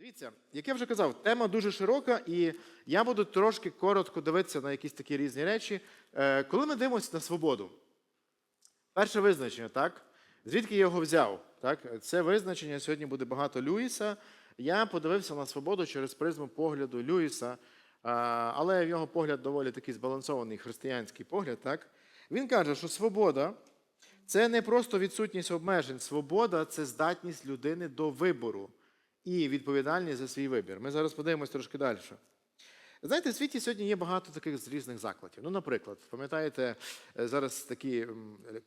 Дивіться, як я вже казав, тема дуже широка, і я буду трошки коротко дивитися на якісь такі різні речі. Е, Коли ми дивимося на свободу, перше визначення, так? Звідки я його взяв? Так? Це визначення сьогодні буде багато Люїса. Я подивився на свободу через призму погляду Люїса, але в його погляд доволі такий збалансований християнський погляд. Так? Він каже, що свобода це не просто відсутність обмежень. Свобода це здатність людини до вибору і відповідальність за свій вибір. Ми зараз подивимось трошки далі. Знаєте, в світі сьогодні є багато таких з різних закладів. Ну, наприклад, пам'ятаєте, е, зараз такі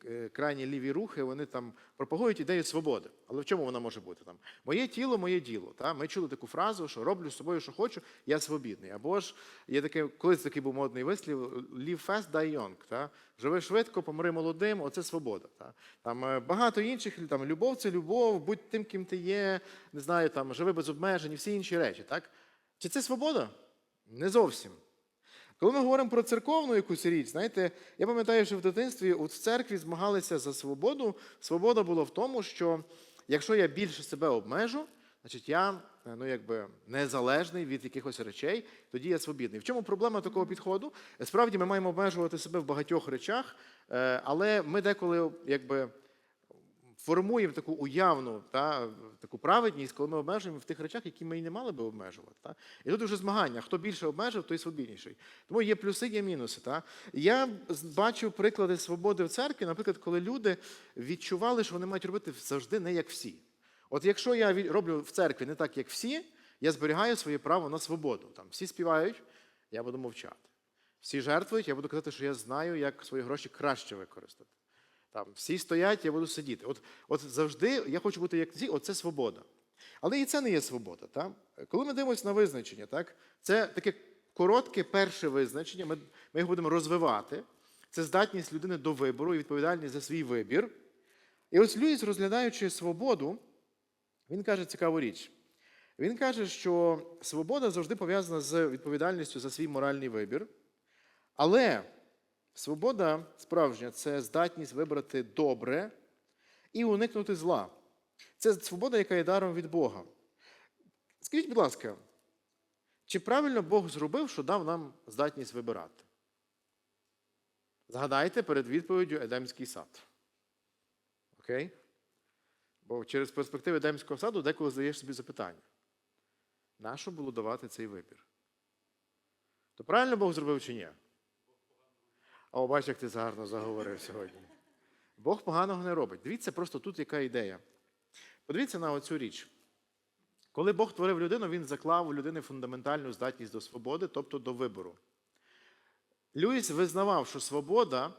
е, крайні ліві рухи, вони там пропагують ідею свободи. Але в чому вона може бути? Там Моє тіло, моє діло. Та? Ми чули таку фразу, що роблю з собою, що хочу, я свобідний. Або ж є таке, колись такий був модний вислів: live fast, die young. Та? Живи швидко, помри молодим, оце свобода. Та? Там е, багато інших, там, любов це любов, будь тим, ким ти є, не знаю, там, живи без обмежень всі інші речі. Так? Чи це свобода? Не зовсім. Коли ми говоримо про церковну якусь річ, знаєте, я пам'ятаю, що в дитинстві от в церкві змагалися за свободу. Свобода була в тому, що якщо я більше себе обмежу, значить я е, ну, якби, незалежний від якихось речей, тоді я свобідний. В чому проблема такого підходу? Справді ми маємо обмежувати себе в багатьох речах, е, але ми деколи якби, формуємо таку уявну та, таку праведність, коли ми обмежуємо в тих речах, які ми і не мали би обмежувати. Та? І тут вже змагання. Хто більше обмежив, той свобідніший. Тому є плюси, є мінуси. Та? Я бачив приклади свободи в церкві, наприклад, коли люди відчували, що вони мають робити завжди не як всі. От якщо я роблю в церкві не так, як всі, я зберігаю своє право на свободу. Там всі співають, я буду мовчати. Всі жертвують, я буду казати, що я знаю, як свої гроші краще використати. Там всі стоять, я буду сидіти. От, от завжди я хочу бути як ці, оце свобода. Але і це не є свобода. Так? Коли ми дивимося на визначення, так? це таке коротке перше визначення, ми, ми його будемо розвивати. Це здатність людини до вибору і відповідальність за свій вибір. І ось Люїс, розглядаючи свободу, він каже цікаву річ. Він каже, що свобода завжди пов'язана з відповідальністю за свій моральний вибір. Але свобода справжня це здатність вибрати добре і уникнути зла. Це свобода, яка є даром від Бога. Скажіть, будь ласка, чи правильно Бог зробив, що дав нам здатність вибирати? Згадайте перед відповіддю Едемський сад. Окей? Бо через перспективи Едемського саду деколи задаєш собі запитання. Нащо було давати цей вибір? То правильно Бог зробив чи ні? О, бач, як ти гарно заговорив сьогодні. Бог поганого не робить. Дивіться просто тут яка ідея. Подивіться на оцю річ. Коли Бог творив людину, він заклав у людини фундаментальну здатність до свободи, тобто до вибору. Люїс визнавав, що свобода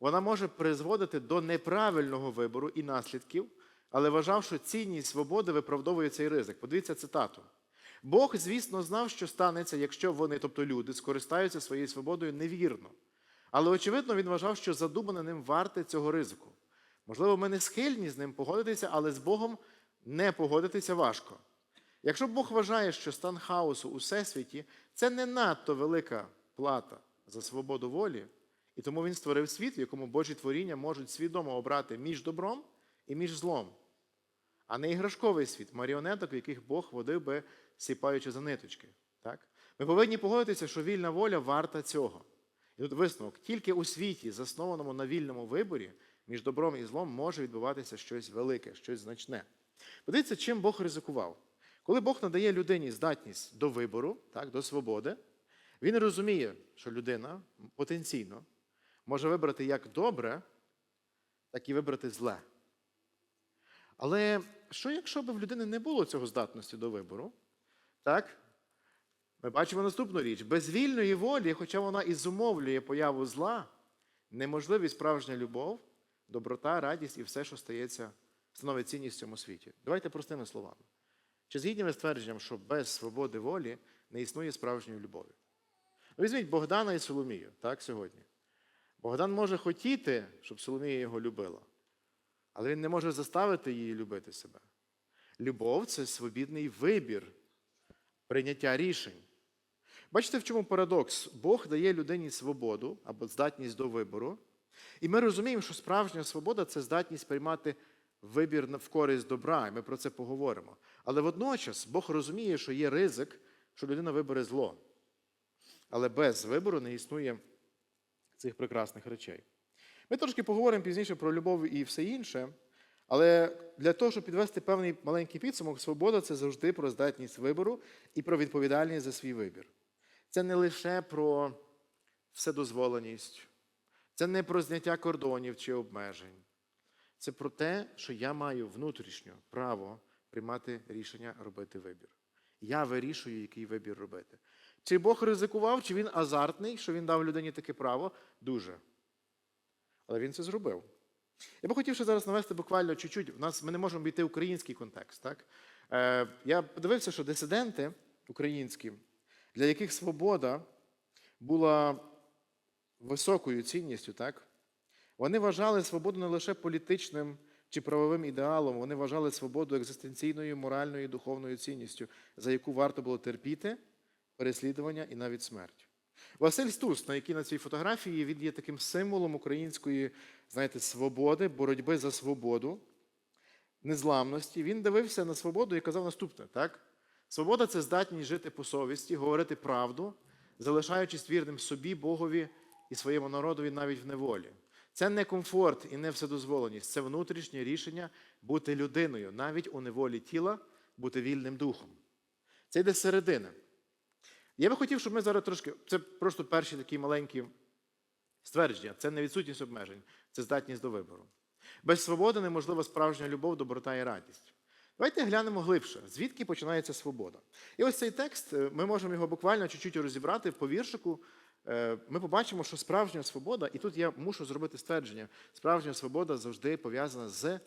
вона може призводити до неправильного вибору і наслідків, але вважав, що цінність свободи виправдовує цей ризик. Подивіться цитату. Бог, звісно, знав, що станеться, якщо вони, тобто люди, скористаються своєю свободою невірно. Але, очевидно, він вважав, що задумане ним варте цього ризику. Можливо, ми не схильні з ним погодитися, але з Богом не погодитися важко. Якщо Бог вважає, що стан хаосу у всесвіті це не надто велика плата за свободу волі, і тому він створив світ, в якому Божі творіння можуть свідомо обрати між добром і між злом, а не іграшковий світ, маріонеток, в яких Бог водив би, сіпаючи за ниточки. Так? Ми повинні погодитися, що вільна воля варта цього. І тут висновок: тільки у світі, заснованому на вільному виборі, між добром і злом може відбуватися щось велике, щось значне. Подивіться, чим Бог ризикував. Коли Бог надає людині здатність до вибору, так, до свободи, він розуміє, що людина потенційно може вибрати як добре, так і вибрати зле. Але що, якщо б в людини не було цього здатності до вибору? Так? Ми бачимо наступну річ: без вільної волі, хоча вона і зумовлює появу зла, неможливість справжня любов, доброта, радість і все, що стається, становить цінність в цьому світі. Давайте простими словами. Чи згідні ви з твердженням, що без свободи волі не існує справжньої любові? Ну, візьміть Богдана і Соломію, так, сьогодні. Богдан може хотіти, щоб Соломія його любила, але він не може заставити її любити себе. Любов це свобідний вибір, прийняття рішень. Бачите, в чому парадокс? Бог дає людині свободу або здатність до вибору. І ми розуміємо, що справжня свобода це здатність приймати вибір в користь добра, і ми про це поговоримо. Але водночас Бог розуміє, що є ризик, що людина вибере зло. Але без вибору не існує цих прекрасних речей. Ми трошки поговоримо пізніше про любов і все інше. Але для того, щоб підвести певний маленький підсумок, свобода це завжди про здатність вибору і про відповідальність за свій вибір. Це не лише про вседозволеність, це не про зняття кордонів чи обмежень. Це про те, що я маю внутрішньо право приймати рішення робити вибір. Я вирішую, який вибір робити. Чи Бог ризикував, чи він азартний, що він дав людині таке право? Дуже. Але він це зробив. Я би хотів ще зараз навести буквально чуть-чуть. У нас ми не можемо обійти український контекст. Так? Е, я подивився, що дисиденти українські, для яких свобода була високою цінністю, так? вони вважали свободу не лише політичним чи правовим ідеалом, вони вважали свободу екзистенційною, моральною і духовною цінністю, за яку варто було терпіти переслідування і навіть смерть. Василь Стус, на якій на цій фотографії, він є таким символом української, знаєте, свободи, боротьби за свободу, незламності. Він дивився на свободу і казав наступне: так? Свобода це здатність жити по совісті, говорити правду, залишаючись вірним собі, Богові і своєму народові навіть в неволі. Це не комфорт і не вседозволеність, це внутрішнє рішення бути людиною, навіть у неволі тіла, бути вільним духом. Це йде з середини. Я би хотів, щоб ми зараз трошки. Це просто перші такі маленькі ствердження. Це не відсутність обмежень, це здатність до вибору. Без свободи неможлива справжня любов, доброта і радість. Давайте глянемо глибше, звідки починається свобода. І ось цей текст, е, ми можемо його буквально чуть-чуть розібрати по віршику. Е, Ми побачимо, що справжня свобода, і тут я мушу зробити ствердження: справжня свобода завжди пов'язана з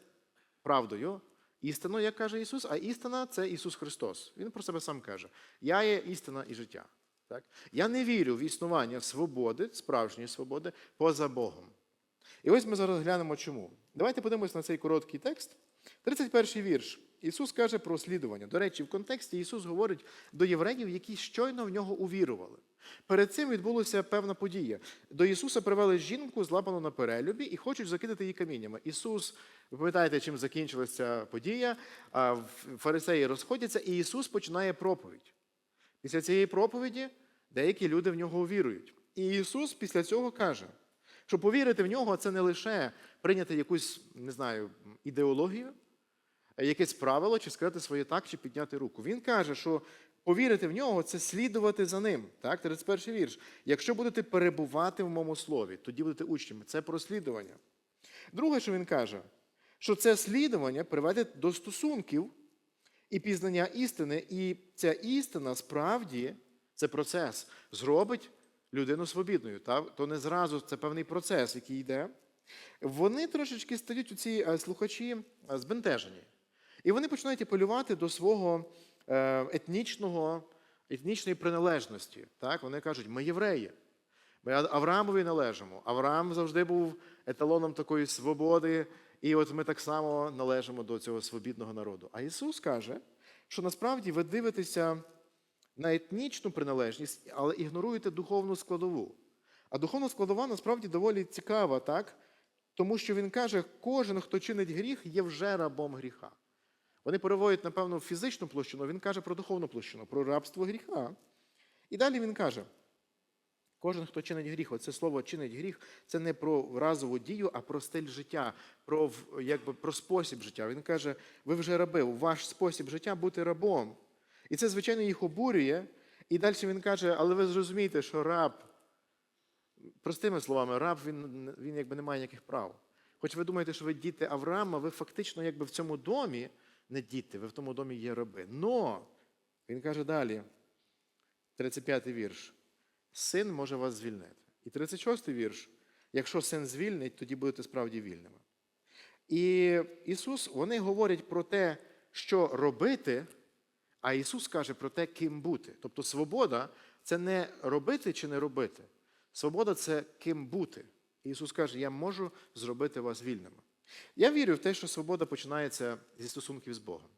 правдою, істиною, як каже Ісус, а істина це Ісус Христос. Він про себе сам каже: Я є істина і життя. Так? Я не вірю в існування свободи, справжньої свободи, поза Богом. І ось ми зараз глянемо чому. Давайте подивимось на цей короткий текст. 31 вірш. Ісус каже про слідування. До речі, в контексті Ісус говорить до євреїв, які щойно в нього увірували. Перед цим відбулася певна подія. До Ісуса привели жінку, злапану на перелюбі, і хочуть закидати її каміннями. Ісус, ви пам'ятаєте, чим закінчилася подія? Фарисеї розходяться, і Ісус починає проповідь. Після цієї проповіді деякі люди в нього увірують. І Ісус після цього каже, що повірити в нього це не лише прийняти якусь, не знаю, ідеологію, якесь правило, чи сказати своє так, чи підняти руку. Він каже, що повірити в нього це слідувати за ним. Так, 31 вірш. Якщо будете перебувати в моєму слові, тоді будете учнями. Це прослідування. Друге, що він каже, що це слідування приведе до стосунків і пізнання істини, і ця істина справді це процес зробить людину свобідною. Та? То не зразу це певний процес, який йде. Вони трошечки стають у ці е, слухачі е, збентежені. І вони починають апелювати до свого е, етнічного, етнічної приналежності. Так? Вони кажуть, ми євреї. Ми Авраамові належимо. Авраам завжди був еталоном такої свободи, і от ми так само належимо до цього свобідного народу. А Ісус каже, що насправді ви дивитеся на етнічну приналежність, але ігноруєте духовну складову. А духовна складова насправді доволі цікава, так? Тому що він каже, кожен, хто чинить гріх, є вже рабом гріха. Вони переводять, напевно, фізичну площину, він каже про духовну площину, про рабство гріха. І далі він каже: кожен, хто чинить гріх, оце слово чинить гріх, це не про разову дію, а про стиль життя, про, якби, про спосіб життя. Він каже: ви вже раби, ваш спосіб життя бути рабом. І це, звичайно, їх обурює. І далі він каже, але ви зрозумієте, що раб, простими словами, раб він, він якби не має ніяких прав. Хоч ви думаєте, що ви діти Авраама, ви фактично якби в цьому домі не діти, ви в тому домі є раби. Но, він каже далі, 35-й вірш, син може вас звільнити. І 36-й вірш, якщо син звільнить, тоді будете справді вільними. І Ісус, вони говорять про те, що робити, а Ісус каже про те, ким бути. Тобто свобода це не робити чи не робити. Свобода це ким бути. І Ісус каже, я можу зробити вас вільними. Я вірю в те, що свобода починається зі стосунків з Богом.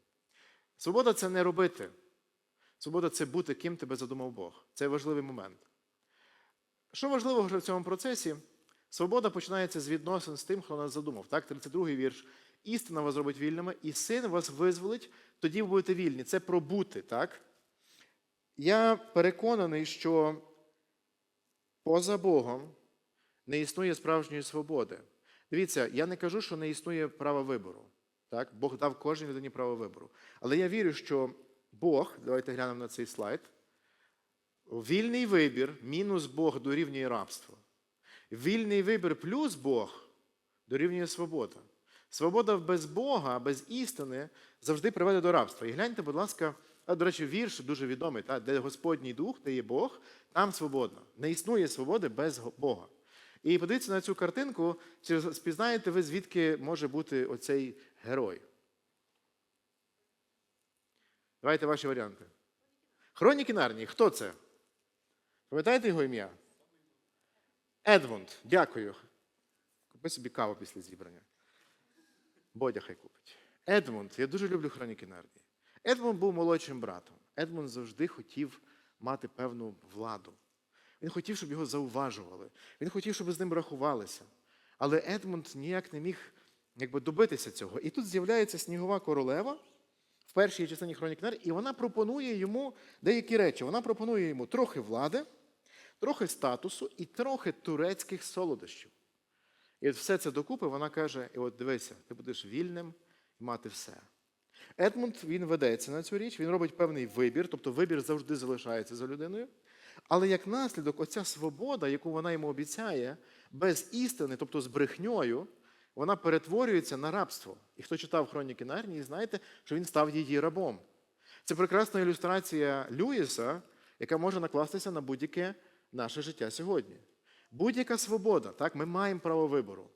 Свобода це не робити. Свобода це бути, ким тебе задумав Бог. Це важливий момент. Що важливо вже в цьому процесі? Свобода починається з відносин з тим, хто нас задумав. Так, 32-й вірш. істина вас зробить вільними, і син вас визволить, тоді ви будете вільні. Це про бути, так? Я переконаний, що поза Богом не існує справжньої свободи. Дивіться, я не кажу, що не існує права вибору. Так? Бог дав кожній людині право вибору. Але я вірю, що Бог, давайте глянемо на цей слайд, вільний вибір мінус Бог дорівнює рабство. Вільний вибір плюс Бог дорівнює свобода. Свобода без Бога, без істини завжди приведе до рабства. І гляньте, будь ласка, а, до речі, вірш дуже відомий, та, де Господній Дух, де є Бог, там свободно. Не існує свободи без Бога. І подивіться на цю картинку, чи спізнаєте ви, звідки може бути оцей герой? Давайте ваші варіанти. Хроніки Нарнії. Хто це? Пам'ятаєте його ім'я? Едмунд. Дякую. Купи собі каву після зібрання. Бодя хай купить. Едмунд. Я дуже люблю хроніки Нарнії. Едмунд був молодшим братом. Едмунд завжди хотів мати певну владу. Він хотів, щоб його зауважували. Він хотів, щоб з ним рахувалися. Але Едмунд ніяк не міг якби, добитися цього. І тут з'являється снігова королева в першій частині хронік Нарнії, і вона пропонує йому деякі речі. Вона пропонує йому трохи влади, трохи статусу і трохи турецьких солодощів. І от все це докупи вона каже: і от дивися, ти будеш вільним і мати все. Едмунд він ведеться на цю річ, він робить певний вибір, тобто вибір завжди залишається за людиною. Але як наслідок, оця свобода, яку вона йому обіцяє, без істини, тобто з брехньою, вона перетворюється на рабство. І хто читав хроніки Нарнії, знаєте, що він став її рабом. Це прекрасна ілюстрація Люїса, яка може накластися на будь-яке наше життя сьогодні. Будь-яка свобода, так, ми маємо право вибору.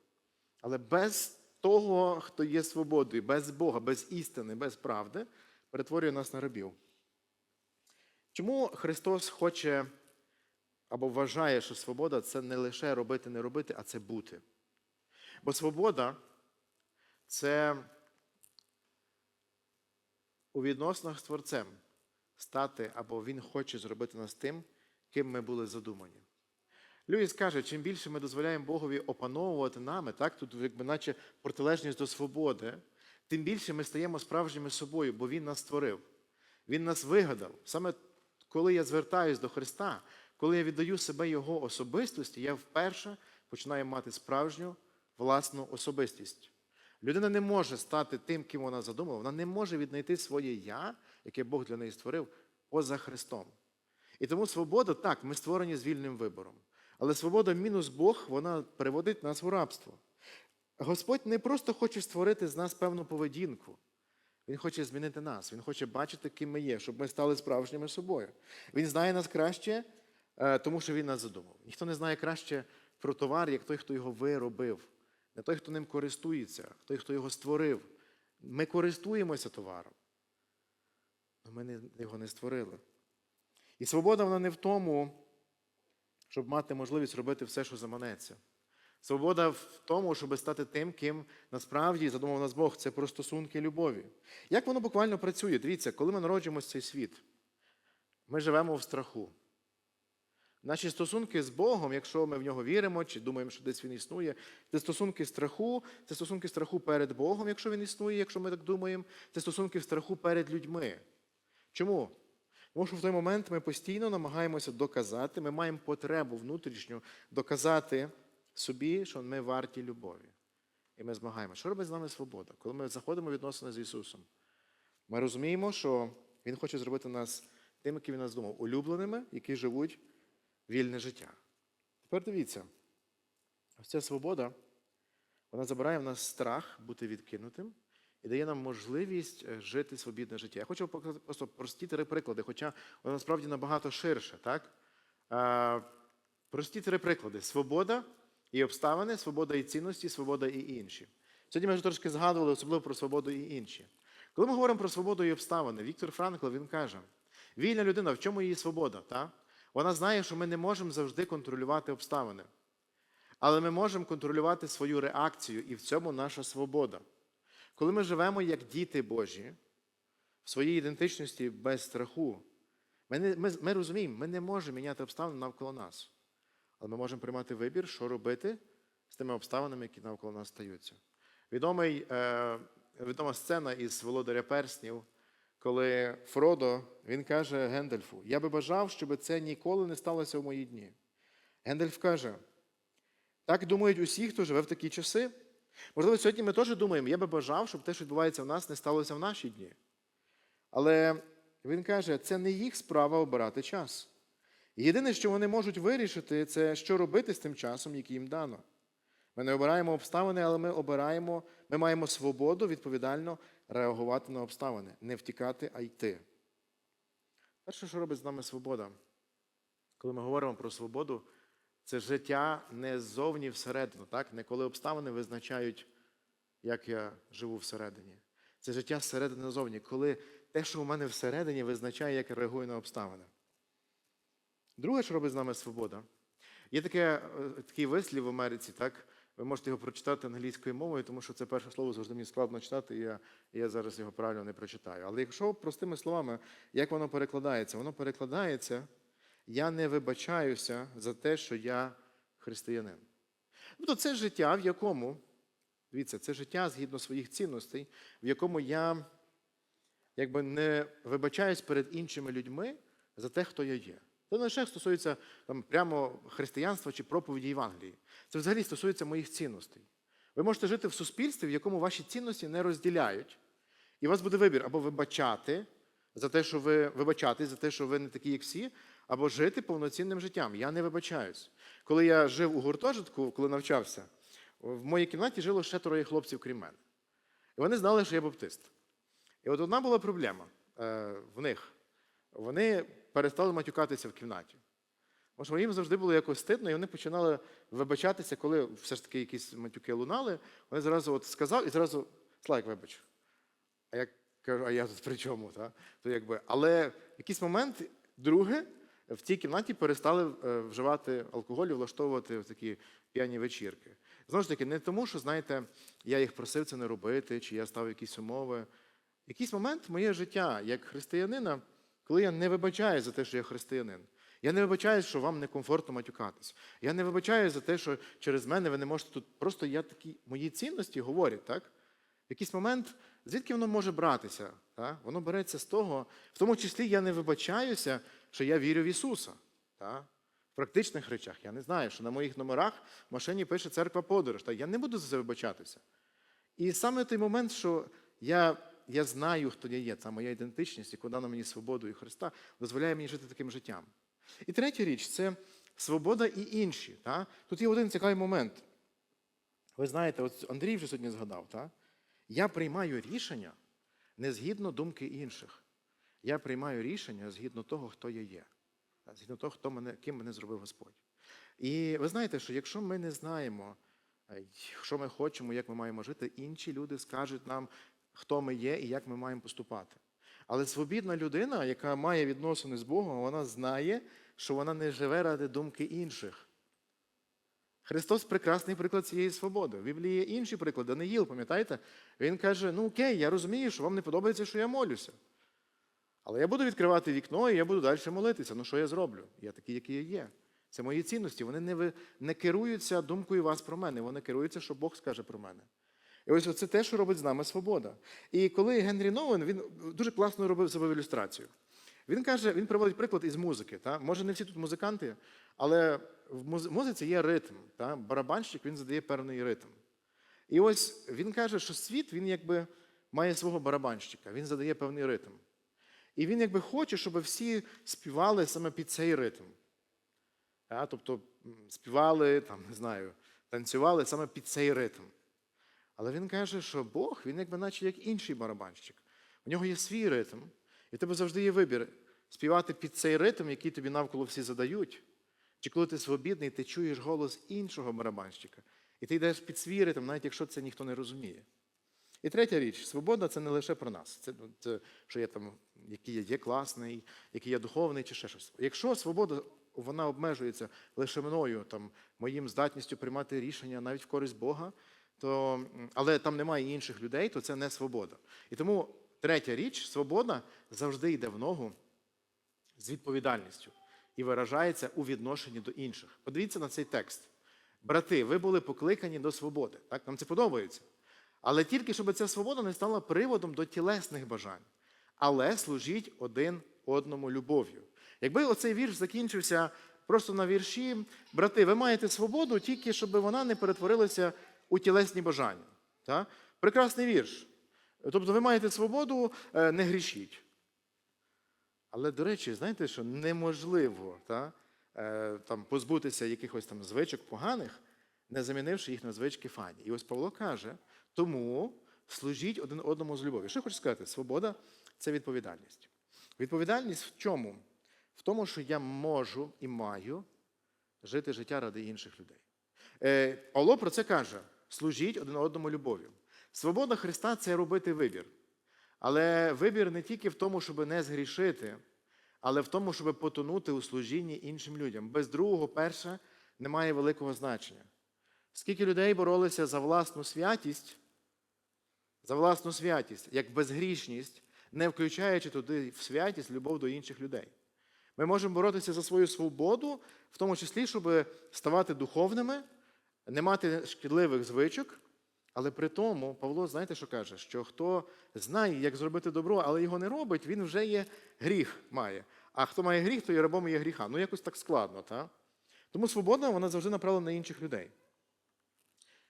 Але без того, хто є свободою, без Бога, без істини, без правди, перетворює нас на рабів. Чому Христос хоче або вважає, що свобода це не лише робити, не робити, а це бути? Бо свобода це у відносинах з Творцем стати, або Він хоче зробити нас тим, ким ми були задумані. Люїс каже, чим більше ми дозволяємо Богові опановувати нами, так, тут якби наче протилежність до свободи, тим більше ми стаємо справжніми собою, бо Він нас створив. Він нас вигадав. Саме коли я звертаюсь до Христа, коли я віддаю себе Його особистості, я вперше починаю мати справжню власну особистість. Людина не може стати тим, ким вона задумала, вона не може віднайти своє я, яке Бог для неї створив, поза Христом. І тому свобода, так, ми створені з вільним вибором. Але свобода мінус Бог, вона переводить нас в рабство. Господь не просто хоче створити з нас певну поведінку. Він хоче змінити нас. Він хоче бачити, ким ми є, щоб ми стали справжніми собою. Він знає нас краще, тому що він нас задумав. Ніхто не знає краще про товар, як той, хто його виробив, не той, хто ним користується, той, хто його створив. Ми користуємося товаром, але ми його не створили. І свобода вона не в тому, щоб мати можливість робити все, що заманеться. Свобода в тому, щоб стати тим, ким насправді задумав нас Бог. Це про стосунки любові. Як воно буквально працює? Дивіться, коли ми народжуємося в цей світ, ми живемо в страху. Наші стосунки з Богом, якщо ми в нього віримо, чи думаємо, що десь він існує, це стосунки страху, це стосунки страху перед Богом, якщо він існує, якщо ми так думаємо, це стосунки страху перед людьми. Чому? Тому що в той момент ми постійно намагаємося доказати, ми маємо потребу внутрішню доказати собі, що ми варті любові. І ми змагаємо. Що робить з нами свобода? Коли ми заходимо в відносини з Ісусом, ми розуміємо, що Він хоче зробити нас тими, які він нас думав, улюбленими, які живуть вільне життя. Тепер дивіться, ось ця свобода, вона забирає в нас страх бути відкинутим і дає нам можливість е, жити свобідне життя. Я хочу показати просто прості три приклади, хоча воно насправді набагато ширше. Так? Прості три приклади: свобода і обставини, свобода і цінності, свобода і інші. Сьогодні ми вже трошки згадували, особливо про свободу і інші. Коли ми говоримо про свободу і обставини, Віктор Франкл він каже: вільна людина, в чому її свобода? Та? Вона знає, що ми не можемо завжди контролювати обставини. Але ми можемо контролювати свою реакцію, і в цьому наша свобода. Коли ми живемо як діти Божі, в своїй ідентичності без страху, ми, не, ми, ми розуміємо, ми не можемо міняти обставини навколо нас. Але ми можемо приймати вибір, що робити з тими обставинами, які навколо нас стаються. Відомий, е, відома сцена із Володаря Перснів, коли Фродо він каже Гендальфу: Я би бажав, щоб це ніколи не сталося в мої дні. Гендальф каже: так думають усі, хто живе в такі часи. Можливо, сьогодні ми теж думаємо, я би бажав, щоб те, що відбувається в нас, не сталося в наші дні. Але він каже, це не їх справа обирати час. Єдине, що вони можуть вирішити, це що робити з тим часом, який їм дано. Ми не обираємо обставини, але ми обираємо, ми маємо свободу відповідально реагувати на обставини, не втікати, а йти. Перше, що робить з нами свобода, коли ми говоримо про свободу, це життя не ззовні всередину, так? не коли обставини визначають, як я живу всередині. Це життя зсередини назовні, коли те, що у мене всередині, визначає, як я реагую на обставини. Друге, що робить з нами свобода, є таке, е, такий вислів в Америці, так? Ви можете його прочитати англійською мовою, тому що це перше слово завжди мені складно читати, і я, я зараз його правильно не прочитаю. Але якщо простими словами, як воно перекладається? Воно перекладається я не вибачаюся за те, що я християнин. Тобто це життя, в якому, дивіться, це життя згідно своїх цінностей, в якому я якби не вибачаюсь перед іншими людьми за те, хто я є. Це не лише стосується там, прямо християнства чи проповіді Євангелії. Це взагалі стосується моїх цінностей. Ви можете жити в суспільстві, в якому ваші цінності не розділяють, і у вас буде вибір або вибачати за те, що ви вибачатись за те, що ви не такі, як всі, або жити повноцінним життям. Я не вибачаюсь. Коли я жив у гуртожитку, коли навчався, в моїй кімнаті жило ще троє хлопців, крім мене. І вони знали, що я баптист. І от одна була проблема е, в них. Вони перестали матюкатися в кімнаті. Тому що їм завжди було якось стидно, і вони починали вибачатися, коли все ж таки якісь матюки лунали. Вони зразу от сказав і зразу Слайк, вибач. А я кажу, а я тут при чому? Та? То якби, але в якийсь момент, друге, в тій кімнаті перестали е, вживати алкоголь і влаштовувати такі п'яні вечірки. Знову ж таки, не тому, що, знаєте, я їх просив це не робити, чи я ставив якісь умови. В якийсь момент моє життя як християнина, коли я не вибачаю за те, що я християнин. Я не вибачаю, що вам некомфортно матюкатись. Я не вибачаю за те, що через мене ви не можете тут. Просто я такі мої цінності говорять, так? В якийсь момент, звідки воно може братися? Так? Воно береться з того, в тому числі я не вибачаюся, що я вірю в Ісуса. Так? В практичних речах я не знаю, що на моїх номерах в машині пише церква подорож. Так? Я не буду за це вибачатися. І саме той момент, що я я знаю, хто я є, це моя ідентичність, яка дана мені свободою Христа, дозволяє мені жити таким життям. І третя річ це свобода і інші. Та? Тут є один цікавий момент. Ви знаєте, от Андрій вже сьогодні згадав, та? я приймаю рішення не згідно думки інших. Я приймаю рішення згідно того, хто я є, згідно того, хто мене, ким мене зробив Господь. І ви знаєте, що якщо ми не знаємо, що ми хочемо, як ми маємо жити, інші люди скажуть нам, хто ми є і як ми маємо поступати. Але свобідна людина, яка має відносини з Богом, вона знає, що вона не живе ради думки інших. Христос прекрасний приклад цієї свободи. В Біблії є інший приклад, Даниїл, пам'ятаєте? Він каже: ну окей, я розумію, що вам не подобається, що я молюся. Але я буду відкривати вікно і я буду далі молитися. Ну що я зроблю? Я такий, який я є. Це мої цінності. Вони не, не керуються думкою вас про мене, вони керуються, що Бог скаже про мене. І ось це те, що робить з нами свобода. І коли Генрі Новен, він дуже класно робив себе ілюстрацію. Він каже, він приводить приклад із музики. Та? Може, не всі тут музиканти, але в музиці є ритм. Та? Барабанщик він задає певний ритм. І ось він каже, що світ він якби має свого барабанщика, він задає певний ритм. І він якби хоче, щоб всі співали саме під цей ритм. Та? Тобто співали, там, не знаю, танцювали саме під цей ритм. Але він каже, що Бог, він якби наче як інший барабанщик. У нього є свій ритм, і в тебе завжди є вибір співати під цей ритм, який тобі навколо всі задають. Чи коли ти свобідний, ти чуєш голос іншого барабанщика, і ти йдеш під свій ритм, навіть якщо це ніхто не розуміє. І третя річ, свобода це не лише про нас. Це, це що я там, який я є класний, який я духовний, чи ще щось. Якщо свобода вона обмежується лише мною, там, моїм здатністю приймати рішення навіть в користь Бога, то, але там немає інших людей, то це не свобода. І тому третя річ, свобода завжди йде в ногу з відповідальністю і виражається у відношенні до інших. Подивіться на цей текст. Брати, ви були покликані до свободи. Так? Нам це подобається. Але тільки щоб ця свобода не стала приводом до тілесних бажань. Але служіть один одному любов'ю. Якби оцей вірш закінчився просто на вірші, брати, ви маєте свободу тільки, щоб вона не перетворилася у тілесні бажання. Та? Прекрасний вірш. Тобто ви маєте свободу, е, не грішіть. Але, до речі, знаєте, що неможливо та, е, там, позбутися якихось там звичок поганих, не замінивши їх на звички фані. І ось Павло каже: тому служіть один одному з любов'ю. Що я хочу сказати? Свобода це відповідальність. Відповідальність в чому? В тому, що я можу і маю жити життя ради інших людей. Е, Павло про це каже: служіть один одному любов'ю. Свобода Христа це робити вибір. Але вибір не тільки в тому, щоб не згрішити, але в тому, щоб потонути у служінні іншим людям. Без другого, перше, немає великого значення. Скільки людей боролися за власну святість, за власну святість, як безгрішність, не включаючи туди в святість любов до інших людей. Ми можемо боротися за свою свободу, в тому числі, щоб ставати духовними, не мати шкідливих звичок. Але при тому Павло, знаєте, що каже? Що хто знає, як зробити добро, але його не робить, він вже є гріх має. А хто має гріх, то є рабом є гріха. Ну, якось так складно. Та? Тому свобода вона завжди направлена на інших людей.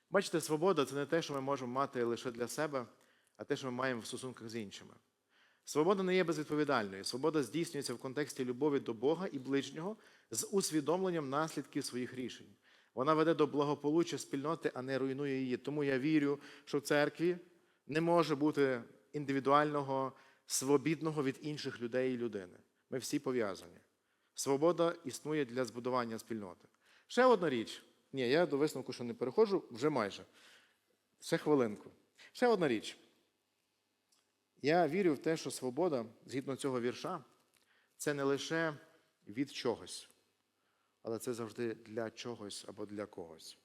Бачите, свобода це не те, що ми можемо мати лише для себе, а те, що ми маємо в стосунках з іншими. Свобода не є безвідповідальною. Свобода здійснюється в контексті любові до Бога і ближнього з усвідомленням наслідків своїх рішень. Вона веде до благополуччя спільноти, а не руйнує її. Тому я вірю, що в церкві не може бути індивідуального, свобідного від інших людей і людини. Ми всі пов'язані. Свобода існує для збудування спільноти. Ще одна річ. Ні, я до висновку, що не переходжу, вже майже. Ще хвилинку. Ще одна річ. Я вірю в те, що свобода, згідно цього вірша, це не лише від чогось, але це завжди для чогось або для когось.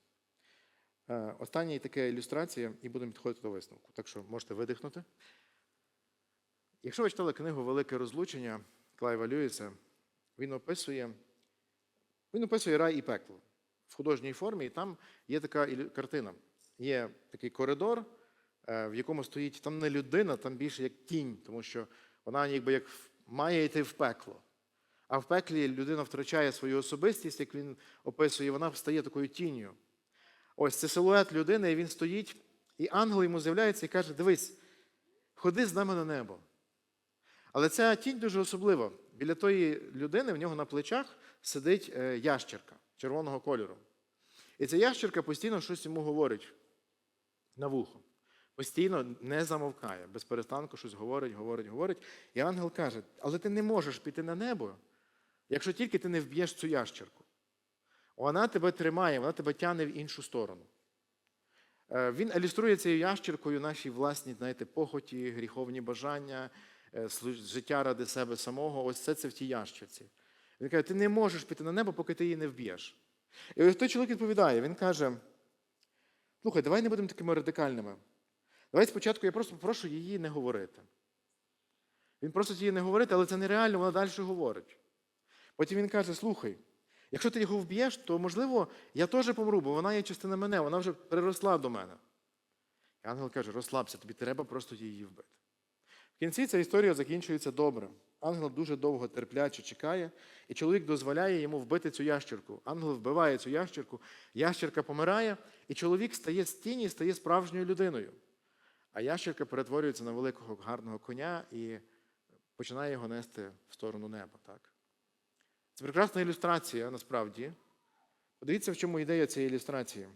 Е, Остання така ілюстрація, і будемо підходити до висновку. Так що можете видихнути. Якщо ви читали книгу Велике розлучення Клайва Льюіса, він описує, він описує рай і пекло в художній формі, і там є така картина. Є такий коридор, е, в якому стоїть там не людина, там більше як тінь, тому що вона ніби як має йти в пекло. А в пеклі людина втрачає свою особистість, як він описує, вона стає такою тінню. Ось це силует людини, і він стоїть, і ангел йому з'являється і каже: Дивись, ходи з нами на небо. Але ця тінь дуже особлива. Біля тої людини в нього на плечах сидить е, ящерка червоного кольору. І ця ящерка постійно щось йому говорить на вухо. Постійно не замовкає, без щось говорить, говорить, говорить. І ангел каже: але ти не можеш піти на небо, якщо тільки ти не вб'єш цю ящерку. Вона тебе тримає, вона тебе тягне в іншу сторону. Е, Він ілюструє цією ящеркою наші власні, знаєте, похоті, гріховні бажання, е, життя ради себе самого. Ось це це в тій ящерці. Він каже, ти не можеш піти на небо, поки ти її не вб'єш. І ось той чоловік відповідає, він каже: слухай, давай не будемо такими радикальними. Давай спочатку я просто попрошу її не говорити. Він просить її не говорити, але це нереально, вона далі говорить. Потім він каже: слухай, якщо ти його вб'єш, то можливо я теж помру, бо вона є частина мене, вона вже приросла до мене. І ангел каже: розслабся, тобі треба просто її вбити. В кінці ця історія закінчується добре. Ангел дуже довго терпляче чекає, і чоловік дозволяє йому вбити цю ящерку. Ангел вбиває цю ящерку, ящерка помирає, і чоловік стає з тіні, стає справжньою людиною. А ящерка перетворюється на великого гарного коня і починає його нести в сторону неба. Так? Це прекрасна ілюстрація насправді. Подивіться, в чому ідея цієї ілюстрації.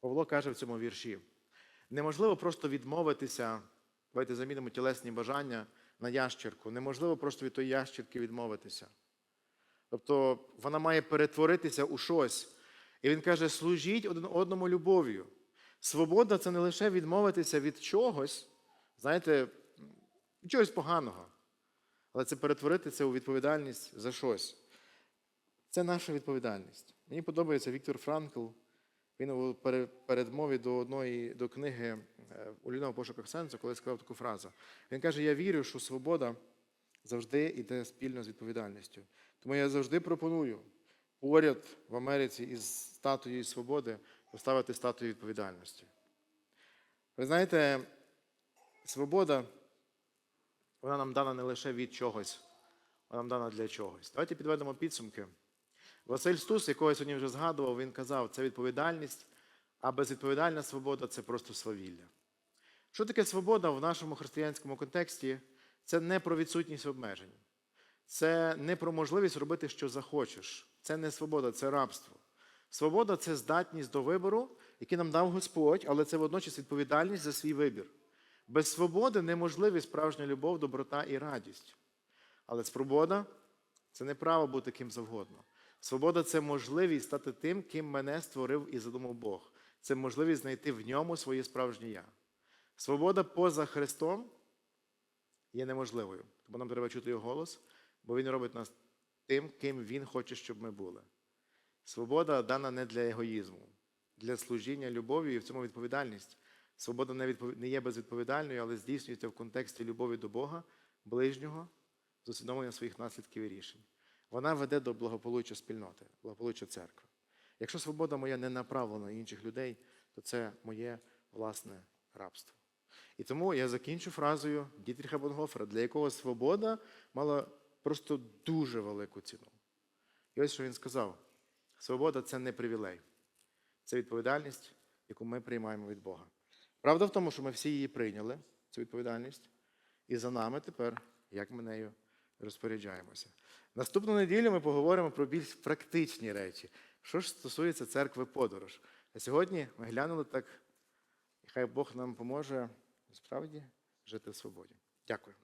Павло каже в цьому вірші: неможливо просто відмовитися, давайте замінимо тілесні бажання на ящерку. Неможливо просто від тої ящерки відмовитися. Тобто вона має перетворитися у щось. І він каже: служіть один одному любов'ю. Свобода це не лише відмовитися від чогось, знаєте, від чогось поганого, але це перетворити це у відповідальність за щось. Це наша відповідальність. Мені подобається Віктор Франкл. Він у передмові до одної до книги е, у в пошуках сенсу, коли сказав таку фразу. Він каже: Я вірю, що свобода завжди йде спільно з відповідальністю. Тому я завжди пропоную поряд в Америці із статуєю свободи поставити статую відповідальності. Ви знаєте, свобода, вона нам дана не лише від чогось, вона нам дана для чогось. Давайте підведемо підсумки. Василь Стус, якого я сьогодні вже згадував, він казав, це відповідальність, а безвідповідальна свобода це просто свавілля. Що таке свобода в нашому християнському контексті? Це не про відсутність обмежень. Це не про можливість робити, що захочеш. Це не свобода, це рабство. Свобода це здатність до вибору, який нам дав Господь, але це водночас відповідальність за свій вибір. Без свободи неможливі справжня любов, доброта і радість. Але свобода це не право бути ким завгодно. Свобода це можливість стати тим, ким мене створив і задумав Бог. Це можливість знайти в ньому своє справжнє я. Свобода поза Христом є неможливою. Тому нам треба чути його голос, бо він робить нас тим, ким він хоче, щоб ми були. Свобода дана не для егоїзму, для служіння любові і в цьому відповідальність. Свобода не, відпов... не є безвідповідальною, але здійснюється в контексті любові до Бога, ближнього, з усвідомленням своїх наслідків і рішень. Вона веде до благополуччя спільноти, благополуччя церкви. Якщо свобода моя не направлена на інших людей, то це моє власне рабство. І тому я закінчу фразою Дітріха Бонгофера, для якого свобода мала просто дуже велику ціну. І ось що він сказав: свобода це не привілей, це відповідальність, яку ми приймаємо від Бога. Правда в тому, що ми всі її прийняли, цю відповідальність, і за нами тепер, як ми нею розпоряджаємося. Наступну неділю ми поговоримо про більш практичні речі, що ж стосується церкви подорож. А сьогодні ми глянули так, і хай Бог нам поможе справді жити в свободі. Дякую.